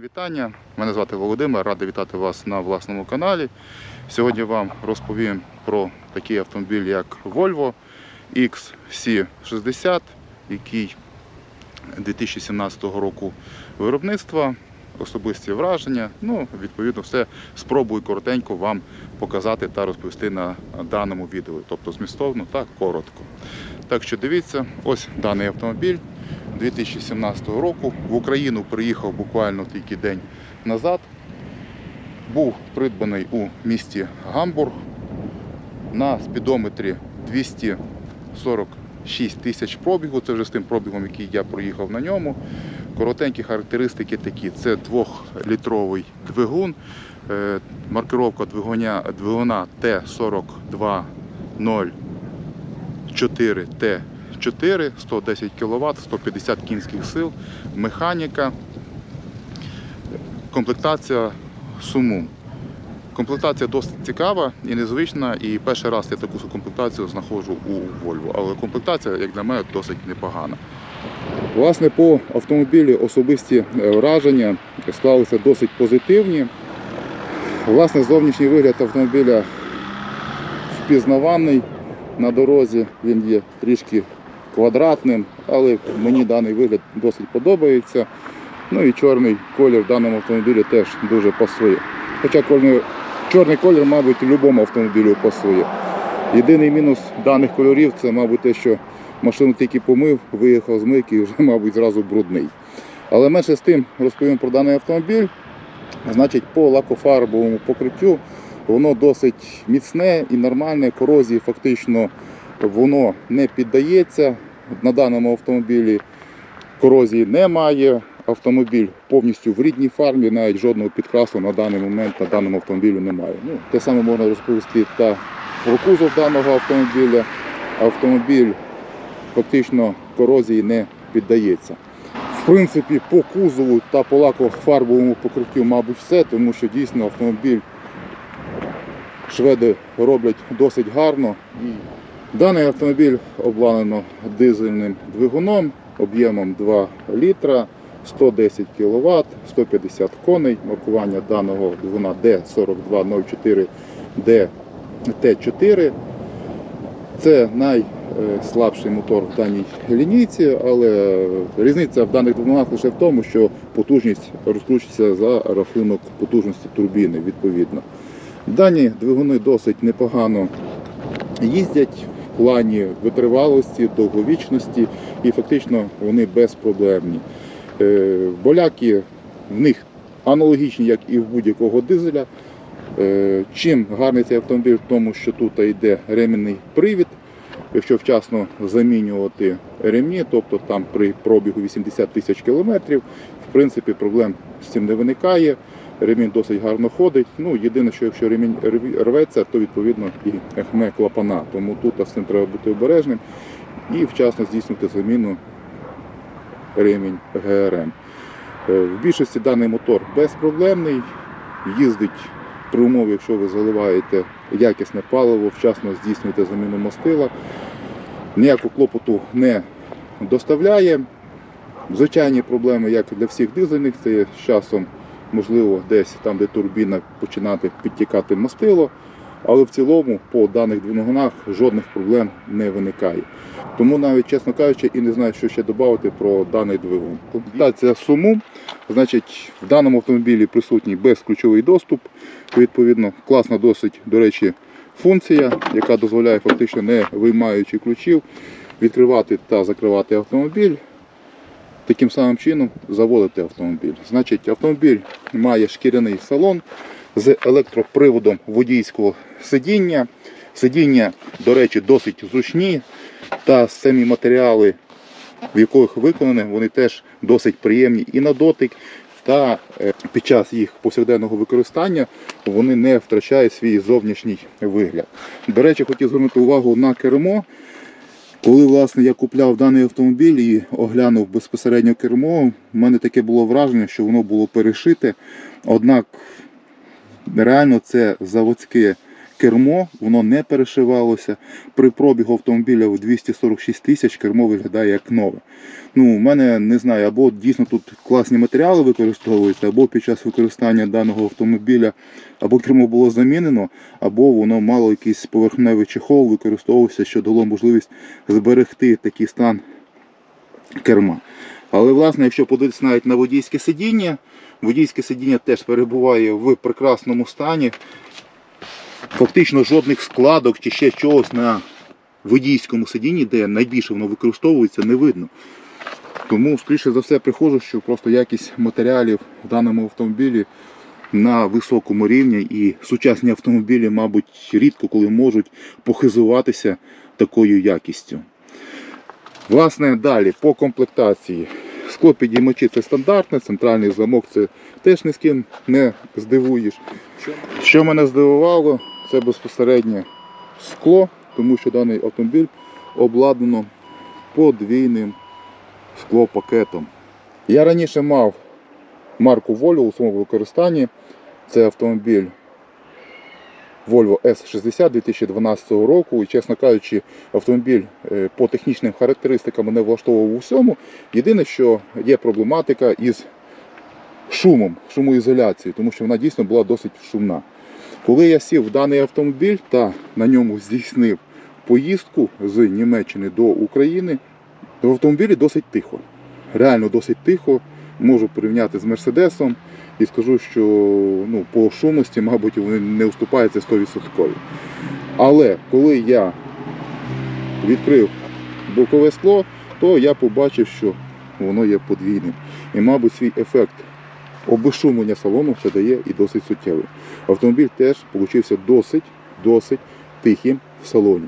вітання. Мене звати Володимир, радий вітати вас на власному каналі. Сьогодні вам розповім про такий автомобіль, як Volvo XC60, який 2017 року виробництва, особисті враження. Ну, відповідно, все спробую коротенько вам показати та розповісти на даному відео, тобто змістовно та коротко. Так що дивіться, ось даний автомобіль. 2017 року. В Україну приїхав буквально тільки день назад. Був придбаний у місті Гамбург на спідометрі 246 тисяч пробігу. Це вже з тим пробігом, який я проїхав на ньому. Коротенькі характеристики такі: це 2-літровий двигун, е, маркировка двигуня, двигуна Т420 4, 110 кВт, 150 кінських сил, механіка, комплектація суму. Комплектація досить цікава і незвична, і перший раз я таку комплектацію знаходжу у Volvo. Але комплектація, як для мене, досить непогана. Власне, по автомобілі особисті е, враження склалися досить позитивні. Власне, зовнішній вигляд автомобіля впізнаваний на дорозі, він є трішки квадратним, але мені даний вигляд досить подобається. Ну і чорний колір в даному автомобілі теж дуже пасує. Хоча чорний, колір, мабуть, в будь-якому автомобілю пасує. Єдиний мінус даних кольорів це, мабуть, те, що машину тільки помив, виїхав з мийки і вже, мабуть, зразу брудний. Але менше з тим розповім про даний автомобіль. Значить, по лакофарбовому покриттю воно досить міцне і нормальне, корозії фактично воно не піддається. На даному автомобілі корозії немає. Автомобіль повністю в рідній фармі, навіть жодного підкрасу на даний момент на даному автомобілі немає. Ну, те саме можна розповісти та про кузов даного автомобіля. Автомобіль фактично корозії не піддається. В принципі, по кузову та по лакофарбовому покриттю, мабуть, все, тому що дійсно автомобіль шведи роблять досить гарно. Даний автомобіль обладнано дизельним двигуном об'ємом 2 літра, 110 кВт, 150 коней. Маркування даного двигуна D4204 DT4. Це найслабший мотор в даній лінійці, але різниця в даних двигунах лише в тому, що потужність розкручується за рахунок потужності турбіни відповідно. Дані двигуни досить непогано їздять в плані витривалості, довговічності і фактично вони безпроблемні. Е, Боляки в них аналогічні, як і в будь-якого дизеля. Е, Чим гарний цей автомобіль в тому, що тут йде ремінний привід. Якщо вчасно замінювати ремні, тобто там при пробігу 80 тисяч кілометрів, в принципі, проблем з цим не виникає. Ремінь досить гарно ходить. Ну, єдине, що якщо ремінь рветься, то відповідно і хме клапана. Тому тут з цим треба бути обережним і вчасно здійснити заміну ремінь ГРМ. Е, В більшості даний мотор безпроблемний, їздить при умові, якщо ви заливаєте якісне паливо, вчасно здійснюєте заміну мастила. Ніякого клопоту не доставляє. Звичайні проблеми, як для всіх дизельних, це з часом, можливо, десь там, де турбіна, починати підтікати мастило. Але в цілому по даних двигунах жодних проблем не виникає. Тому навіть, чесно кажучи, і не знаю, що ще додати про даний двигун. Комплектація суму, значить, в даному автомобілі присутній безключовий доступ. Відповідно, класна досить, до речі, функція, яка дозволяє фактично не виймаючи ключів, відкривати та закривати автомобіль. Таким самим чином заводити автомобіль. Значить, автомобіль має шкіряний салон з електроприводом водійського сидіння. Сидіння, до речі, досить зручні, та самі матеріали, в яких виконані, вони теж досить приємні і на дотик. Та е, під час їх повсякденного використання вони не втрачають свій зовнішній вигляд. До речі, хотів звернути увагу на кермо. Коли власне я купляв даний автомобіль і оглянув безпосередньо кермо, в мене таке було враження, що воно було перешите. Однак реально це заводське кермо, воно не перешивалося. При пробігу автомобіля в 246 тисяч кермо виглядає як нове. Ну, у мене не знаю, або дійсно тут класні матеріали використовуються, або під час використання даного автомобіля або кермо було замінено, або воно мало якийсь поверхневий чехол, використовувався, що дало можливість зберегти такий стан керма. Але, власне, якщо подивитися навіть на водійське сидіння, водійське сидіння теж перебуває в прекрасному стані. Фактично жодних складок чи ще чогось на водійському сидінні, де найбільше воно використовується, не видно. Тому, скоріше за все, приходжу, що просто якість матеріалів в даному автомобілі на високому рівні і сучасні автомобілі, мабуть, рідко коли можуть похизуватися такою якістю. Власне, далі по комплектації. Скло підіймачі це стандартне, центральний замок це теж ні з ким не здивуєш. Що мене здивувало, це безпосереднє скло, тому що даний автомобіль обладнано подвійним склопакетом. Я раніше мав марку Volvo у своєму використанні. Це автомобіль Volvo S60 2012 року. І, чесно кажучи, автомобіль е, по технічним характеристикам мене влаштовував у всьому. Єдине, що є проблематика із шумом, шумоізоляцією, тому що вона дійсно була досить шумна. Коли я сів в даний автомобіль та на ньому здійснив поїздку з Німеччини до України, то в автомобілі досить тихо. Реально досить тихо. Можу порівняти з Мерседесом і скажу, що ну, по шумності, мабуть, вони не уступаються 100%. Але коли я відкрив бокове скло, то я побачив, що воно є подвійним. І, мабуть, свій ефект обешумлення салону це дає і досить суттєвий. Автомобіль теж получився досить, досить тихим в салоні.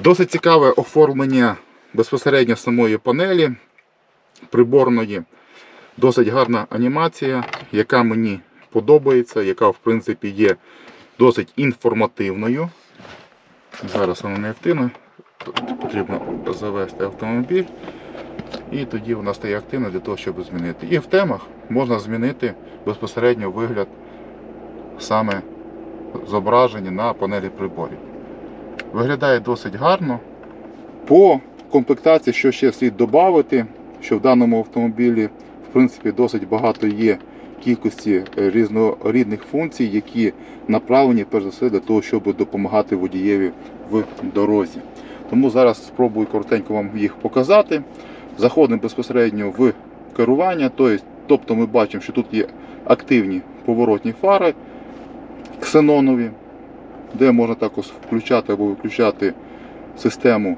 Досить цікаве оформлення безпосередньо самої панелі приборної. Досить гарна анімація, яка мені подобається, яка в принципі є досить інформативною. Зараз вона не активна. Потрібно завести автомобіль. І тоді вона стає активна для того, щоб змінити. І в темах можна змінити безпосередньо вигляд саме зображення на панелі приборів. Виглядає досить гарно. По комплектації, що ще слід додати, що в даному автомобілі в принципі досить багато є кількості е, різнорідних функцій, які направлені перш за все для того, щоб допомагати водієві в дорозі. Тому зараз спробую коротенько вам їх показати. Заходимо безпосередньо в керування, тобто тобто ми бачимо, що тут є активні поворотні фари ксенонові де можна також включати або виключати систему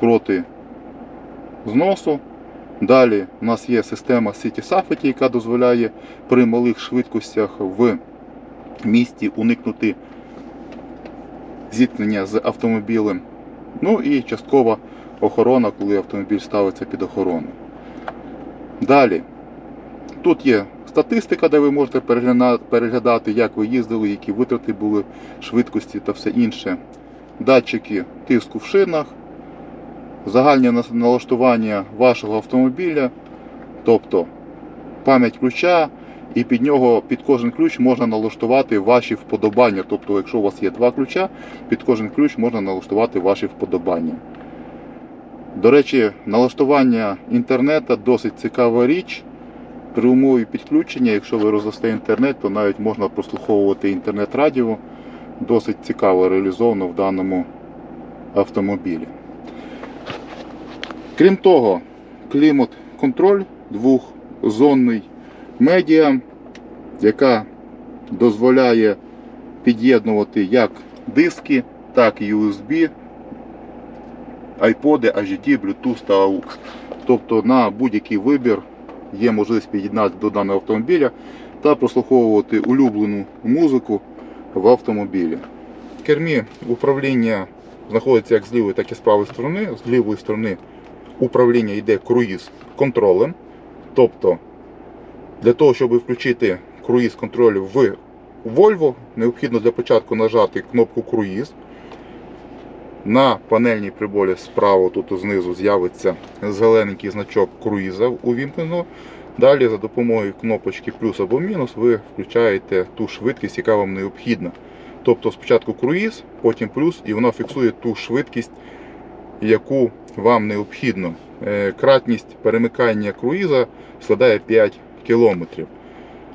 проти зносу. Далі у нас є система City Safety, яка дозволяє при малих швидкостях в місті уникнути зіткнення з автомобілем. Ну і часткова охорона, коли автомобіль ставиться під охорону. Далі, тут є статистика, де ви можете переглядати, як ви їздили, які витрати були, швидкості та все інше. Датчики тиску в шинах, загальне налаштування вашого автомобіля, тобто пам'ять ключа, і під нього під кожен ключ можна налаштувати ваші вподобання. Тобто, якщо у вас є два ключа, під кожен ключ можна налаштувати ваші вподобання. До речі, налаштування інтернету досить цікава річ. При умові підключення, якщо ви роздасте інтернет, то навіть можна прослуховувати інтернет-радіо. Досить цікаво реалізовано в даному автомобілі. Крім того, клімат-контроль двохзонний медіа, яка дозволяє під'єднувати як диски, так і USB, iPod, HDD, Bluetooth та AUX. Тобто на будь-який вибір є можливість під'єднати до даного автомобіля та прослуховувати улюблену музику в автомобілі. В кермі управління знаходиться як з лівої, так і з правої сторони. З лівої сторони управління йде круїз контролем. Тобто для того, щоб включити круїз контроль в Volvo, необхідно для початку нажати кнопку круїз. На панельній приборі справа тут знизу з'явиться зелененький значок круїза увімкнено. Далі за допомогою кнопочки плюс або мінус ви включаєте ту швидкість, яка вам необхідна. Тобто спочатку круїз, потім плюс, і воно фіксує ту швидкість, яку вам необхідно. Е, Кратність перемикання круїза складає 5 км.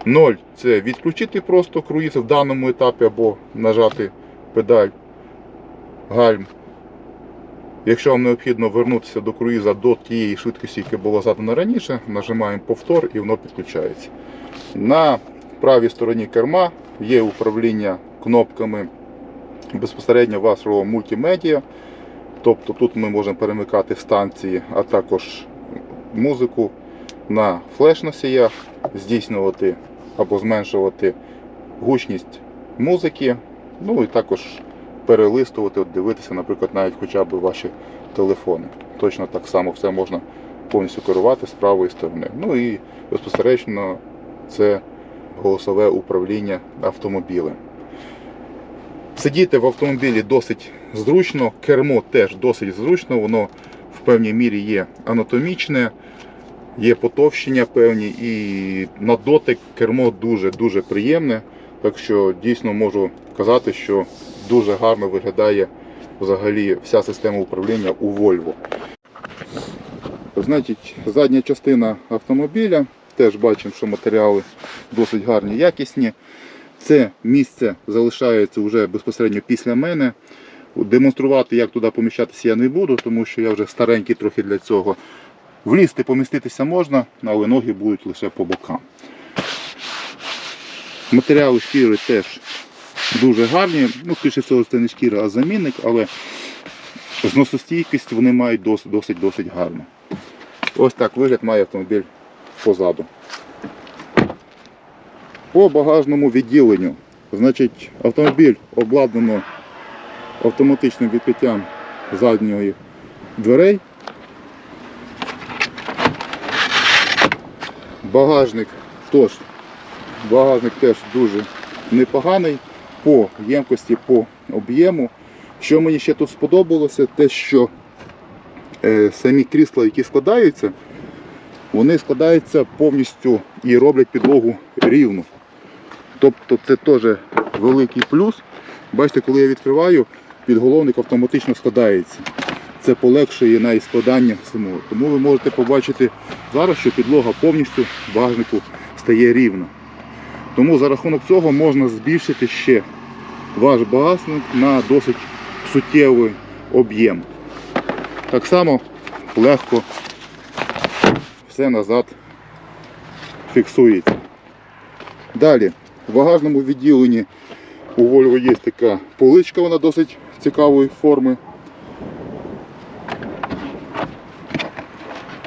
0 це відключити просто круїз в даному етапі або нажати педаль гальм. Якщо вам необхідно вернутися до круїза до тієї швидкості, яка була задана раніше, нажимаємо повтор і воно підключається. На правій стороні керма є управління кнопками безпосередньо вашого мультимедіа. Тобто тут ми можемо перемикати станції, а також музику на флеш-носіях, здійснювати або зменшувати гучність музики, ну і також перелистувати, от дивитися, наприклад, навіть хоча б ваші телефони. Точно так само все можна повністю керувати з правої сторони. Ну і безпосередньо це голосове управління автомобілем. Сидіти в автомобілі досить зручно, кермо теж досить зручно, воно в певній мірі є анатомічне, є потовщення певні і на дотик кермо дуже-дуже приємне. Так що дійсно можу казати, що дуже гарно виглядає взагалі вся система управління у Volvo. Значить, задня частина автомобіля, теж бачимо, що матеріали досить гарні, якісні. Це місце залишається вже безпосередньо після мене. Демонструвати, як туди поміщатися, я не буду, тому що я вже старенький трохи для цього. Влізти, поміститися можна, але ноги будуть лише по бокам. Матеріали шкіри теж дуже гарні. Ну, всього, це не шкіра, а замінник, але зносостійкість вони мають досить досить досить гарну. Ось так вигляд має автомобіль позаду. По багажному відділенню. Значить, автомобіль обладнано автоматичним відкриттям задньої дверей. Багажник тож, багажник теж дуже непоганий по ємкості, по об'єму. Що мені ще тут сподобалося, те, що е, самі крісла, які складаються, вони складаються повністю і роблять підлогу рівну. Тобто це теж великий плюс. Бачите, коли я відкриваю, підголовник автоматично складається. Це полегшує на і складання самого. Тому ви можете побачити зараз, що підлога повністю в багажнику стає рівна. Тому за рахунок цього можна збільшити ще ваш багажник на досить суттєвий об'єм. Так само легко все назад фіксується. Далі, в багажному відділенні у Volvo є така поличка, вона досить цікавої форми.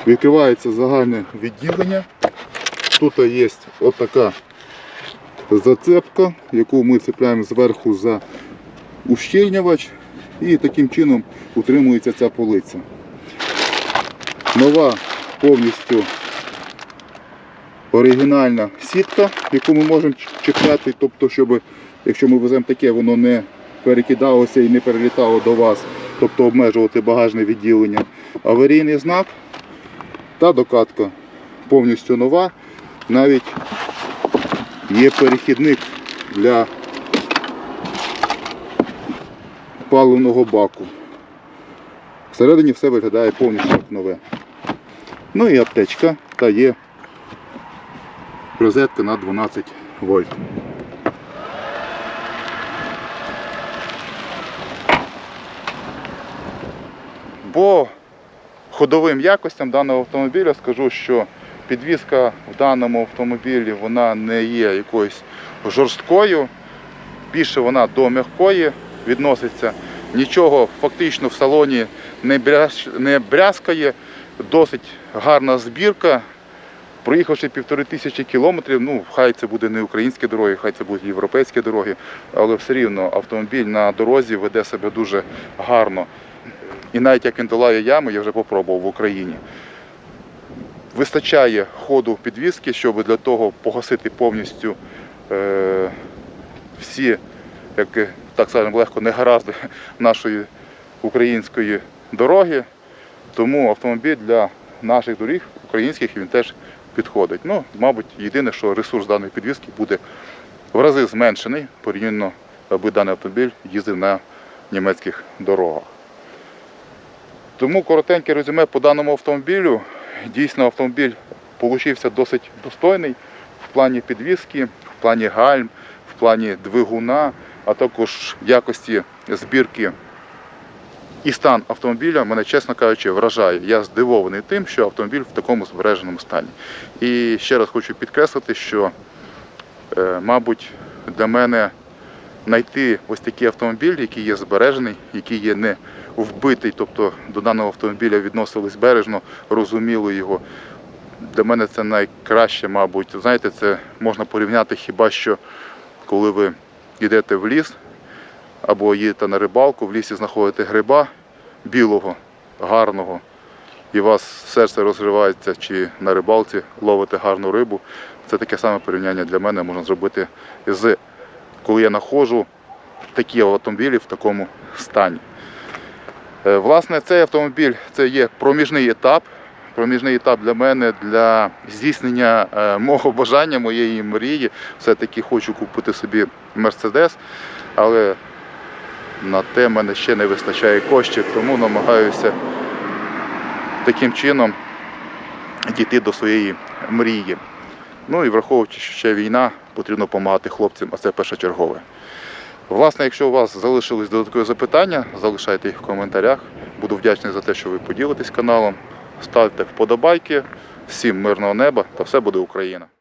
Відкривається загальне відділення. Тут є отака зацепка, яку ми цепляємо зверху за ущільнювач і таким чином утримується ця полиця. Нова повністю оригінальна сітка, яку ми можемо чіпляти, тобто, щоб якщо ми веземо таке, воно не перекидалося і не перелітало до вас, тобто обмежувати багажне відділення. Аварійний знак та докатка повністю нова. Навіть є перехідник для паливного баку. Всередині все виглядає повністю як нове. Ну і аптечка та є розетка на 12 вольт. По ходовим якостям даного автомобіля скажу, що підвізка в даному автомобілі вона не є якоюсь жорсткою. більше вона до м'якої відноситься. Нічого фактично в салоні не, брязкає, досить гарна збірка. Проїхавши півтори тисячі кілометрів, ну хай це буде не українські дороги, хай це будуть європейські дороги, але все рівно автомобіль на дорозі веде себе дуже гарно. І навіть як він долає ями, я вже попробував в Україні. Вистачає ходу підвіски, щоб для того погасити повністю е, всі, як так скажемо, легко негаразди нашої української дороги. Тому автомобіль для наших доріг українських він теж підходить. Ну, мабуть, єдине, що ресурс даної підвіски буде в рази зменшений порівняно, аби даний автомобіль їздив на німецьких дорогах. Тому коротеньке резюме по даному автомобілю. Дійсно, автомобіль получився досить достойний в плані підвіски, в плані гальм, в плані двигуна, а також якості збірки і стан автомобіля мене, чесно кажучи, вражає. Я здивований тим, що автомобіль в такому збереженому стані. І ще раз хочу підкреслити, що, е, мабуть, для мене знайти ось такий автомобіль, який є збережений, який є не вбитий, тобто до даного автомобіля відносились бережно, розуміли його. Для мене це найкраще, мабуть. Знаєте, це можна порівняти хіба що коли ви йдете в ліс або їдете на рибалку, в лісі знаходите гриба білого, гарного, і вас серце розривається, чи на рибалці ловите гарну рибу. Це таке саме порівняння для мене можна зробити з коли я знаходжу такі автомобілі в такому стані. Е, Власне, цей автомобіль це є проміжний етап. Проміжний етап для мене для здійснення е, мого бажання, моєї мрії. Все-таки хочу купити собі Мерседес, але на те мене ще не вистачає коштів, тому намагаюся таким чином дійти до своєї мрії. Ну і враховуючи, що ще війна, потрібно допомагати хлопцям, а це першочергове. Власне, якщо у вас залишились додаткові запитання, залишайте їх в коментарях. Буду вдячний за те, що ви поділитесь каналом. Ставте вподобайки. Всім мирного неба та все буде Україна!